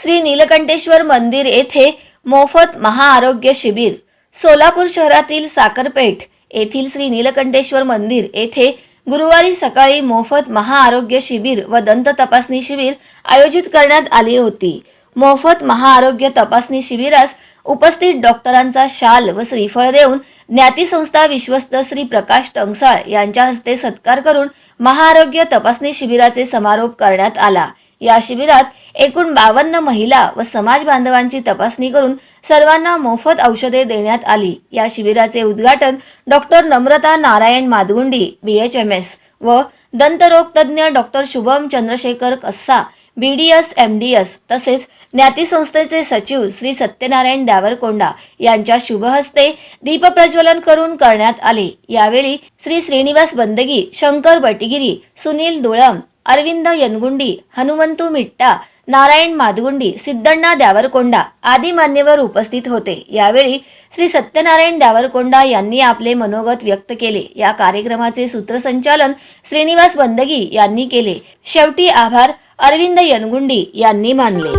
श्री नीलकंठेश्वर मंदिर येथे मोफत महाआरोग्य शिबिर. सोलापूर शहरातील साखरपेठ येथील श्री नीलकंठेश्वर मंदिर येथे गुरुवारी सकाळी मोफत महाआरोग्य शिबिर व दंत तपासणी शिबिर आयोजित करण्यात आली होती. मोफत महाआरोग्य तपासणी शिबिरास उपस्थित डॉक्टरांचा शाल व श्रीफळ देऊन ज्ञाती संस्था विश्वस्त श्री प्रकाश टंगसाळ यांच्या हस्ते सत्कार करून महाआरोग्य तपासणी शिबिराचे समारोप करण्यात आला. या शिबिरात एकूण बावन्न महिला व समाज बांधवांची तपासणी करून सर्वांना मोफत औषधे देण्यात आली. या शिबिराचे उद्घाटन doctor Namrata Narayan Madgundi B H M S व दंतरोग तज्ज्ञ doctor Shubham Chandrashekhar Kassa B D S M D S तसेच ज्ञाती संस्थेचे सचिव श्री सत्यनारायण डावरकोंडा यांच्या शुभहस्ते दीपप्रज्वलन करून करण्यात आले. यावेळी श्री श्रीनिवास बंदगी शंकर बटिगिरी सुनील दुळम अरविंद यनगुंडी हनुमंतू मिट्टा नारायण मादगुंडी सिद्धण्णा द्यावरकोंडा आदी मान्यवर उपस्थित होते. यावेळी श्री सत्यनारायण द्यावरकोंडा यांनी आपले मनोगत व्यक्त केले. या कार्यक्रमाचे सूत्रसंचालन श्रीनिवास बंदगी यांनी केले. शेवटी आभार अरविंद यनगुंडी यांनी मानले.